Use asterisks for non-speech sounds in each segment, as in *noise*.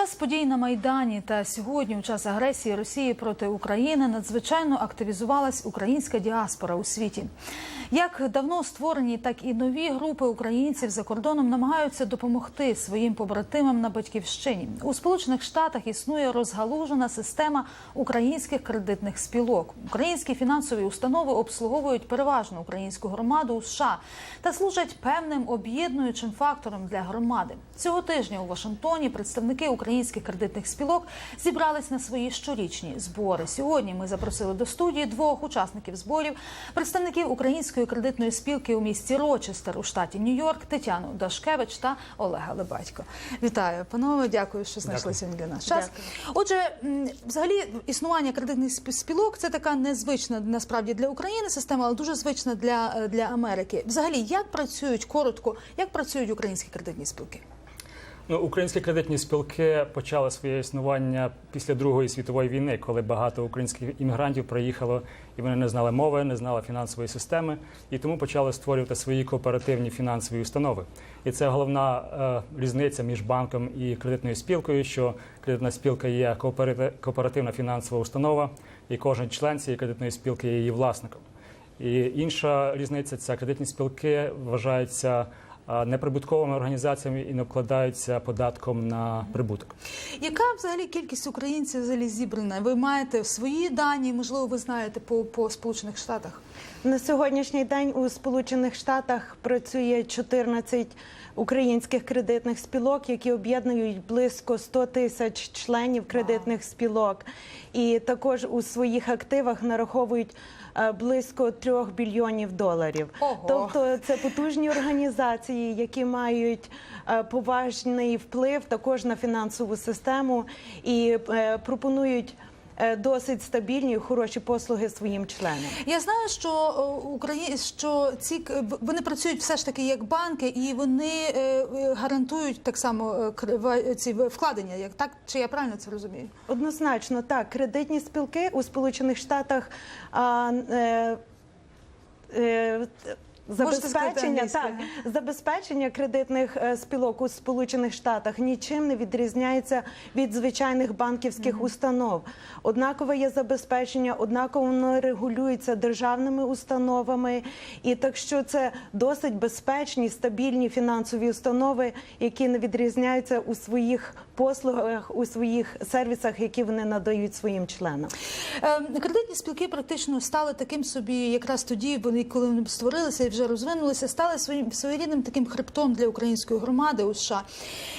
час подій на майдані та сьогодні, у час агресії Росії проти України, надзвичайно активізувалась українська діаспора у світі. Як давно створені, так і нові групи українців за кордоном намагаються допомогти своїм побратимам на батьківщині. У Сполучених Штатах існує розгалужена система українських кредитних спілок. Українські фінансові установи обслуговують переважно українську громаду у США та служать певним об'єднуючим фактором для громади. Цього тижня у Вашингтоні представники українських кредитних спілок зібрались на свої щорічні збори. Сьогодні ми запросили до студії двох учасників зборів, представників української кредитної спілки у місті Рочестер у штаті Нью-Йорк Тетяну Дашкевич та Олега Лебедько. Вітаю, панове. Дякую, що знайшли сьогодні для нас час. Отже, взагалі існування кредитних спілок це така незвична насправді для України система, але дуже звична для, е, для Америки. Взагалі, як працюють коротко, як працюють українські кредитні спілки? Ну, українські кредитні спілки почали своє існування після Другої світової війни, коли багато українських іммігрантів приїхало і вони не знали мови, не знали фінансової системи, і тому почали створювати свої кооперативні фінансові установи. І це головна е, різниця між банком і кредитною спілкою, що кредитна спілка є кооперативна фінансова установа, і кожен член цієї кредитної спілки є її власником. І інша різниця це кредитні спілки вважаються неприбутковими організаціями і не обкладаються податком на прибуток. Яка взагалі кількість українців взагалі зібрана? Ви маєте свої дані? Можливо, ви знаєте по, по Сполучених Штатах? На сьогоднішній день у Сполучених Штатах працює 14 українських кредитних спілок, які об'єднують близько 100 тисяч членів кредитних спілок, і також у своїх активах нараховують близько 3 мільйонів доларів. Ого. Тобто це потужні організації, які мають е, поважний вплив також на фінансову систему і е, пропонують е, досить стабільні хороші послуги своїм членам. Я знаю, що е, Украї... що ці вони працюють все ж таки як банки, і вони е, е, гарантують так само е, ці вкладення. Як так чи я правильно це розумію? Однозначно, так. Кредитні спілки у Сполучених Штатах а, е, е, забезпечення, так, забезпечення кредитних е, спілок у Сполучених Штатах нічим не відрізняється від звичайних банківських установ. Однакове є забезпечення, однаково воно регулюється державними установами, і так що це досить безпечні, стабільні фінансові установи, які не відрізняються у своїх послугах, у своїх сервісах, які вони надають своїм членам. Е, Кредитні спілки практично стали таким собі, якраз тоді вони, коли вони створилися і вже розвинулися, стали своїм своєрідним таким хребтом для української громади у США.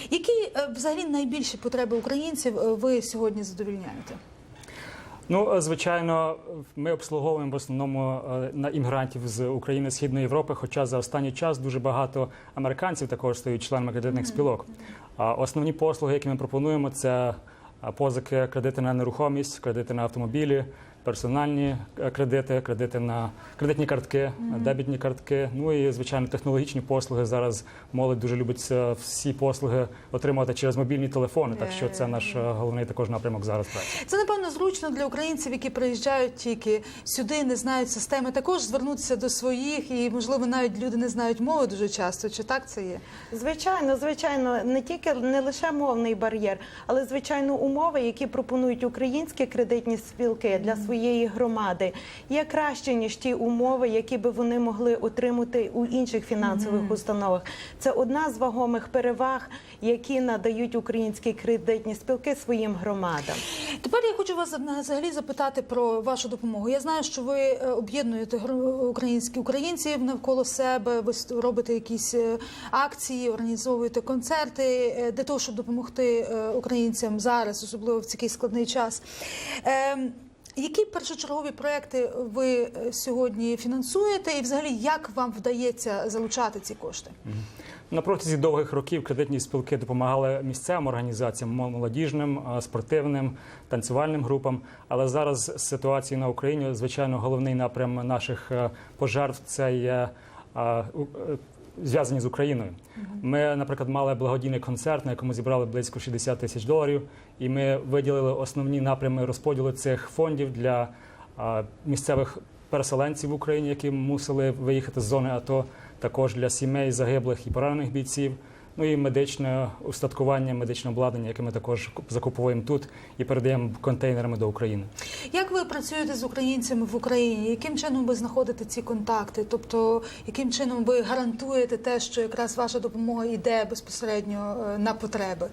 Які е, взагалі найбільші потреби українців е, ви сьогодні задовільняєте? Ну, е, звичайно, ми обслуговуємо в основному на іммігрантів з України Східної Європи. Хоча за останній час дуже багато американців також стають членами кредитних спілок. А основні послуги, які ми пропонуємо, це позики, кредити на нерухомість, кредити на автомобілі, персональні е, кредити, кредити на кредитні картки, дебітні картки. Ну і звичайно технологічні послуги. Зараз молодь дуже любить е, всі послуги отримувати через мобільні телефони. Так що це наш е, головний також напрямок зараз праці. Це напевно зручно для українців, які приїжджають тільки сюди, не знають системи. Також звернутися до своїх, і можливо навіть люди не знають мови дуже часто. Чи так це є? Звичайно, звичайно, не тільки не лише мовний бар'єр, але звичайно умови, які пропонують українські кредитні спілки для своєї громади, є краще ніж ті умови, які би вони могли отримати у інших фінансових установах. Це одна з вагомих переваг, які надають українські кредитні спілки своїм громадам. Тепер я хочу вас взагалі запитати про вашу допомогу. Я знаю, що ви е, об'єднуєте українські українців навколо себе. Ви робите якісь е, акції, організовуєте концерти е, для того, щоб допомогти українцям зараз, особливо в такий складний час. Які першочергові проекти ви е, сьогодні фінансуєте, і взагалі як вам вдається залучати ці кошти? На протязі довгих років кредитні спілки допомагали місцевим організаціям, молодіжним, спортивним, танцювальним групам. Але зараз ситуація на Україні, звичайно, головний напрям наших е, пожертв це є е, зв'язані з Україною. Ми, наприклад, мали благодійний концерт, на якому зібрали близько 60 тисяч доларів, і ми виділили основні напрями розподілу цих фондів для місцевих переселенців в Україні, які мусили виїхати з зони АТО, також для сімей загиблих і поранених бійців. Ну і медичне устаткування, медичне обладнання, яке ми також закуповуємо тут і передаємо контейнерами до України. Як ви працюєте з українцями в Україні? Яким чином ви знаходите ці контакти? Тобто, яким чином ви гарантуєте те, що якраз ваша допомога йде безпосередньо е, на потреби?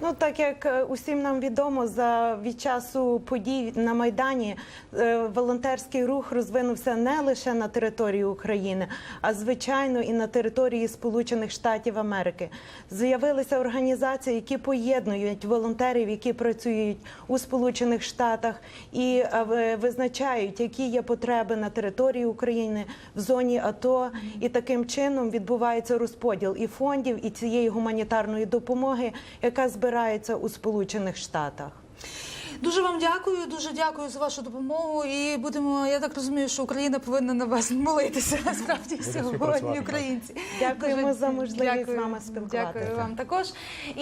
Ну, так як е, усім нам відомо, за від часу подій на Майдані е, волонтерський рух розвинувся не лише на території України, а звичайно і на території Сполучених Штатів Америки. З'явилися організації, які поєднують волонтерів, які працюють у Сполучених Штатах, і е, визначають, які є потреби на території України в зоні АТО, і таким чином відбувається розподіл і фондів, і цієї гуманітарної допомоги, яка збирається у Сполучених Штатах. Дуже вам дякую, дуже дякую за вашу допомогу. І будемо, я так розумію, що Україна повинна на вас молитися. *laughs* Насправді сьогодні українці. Дякуємо Дуже за можливість з нами вами спілкуватися. Дякую вам також. І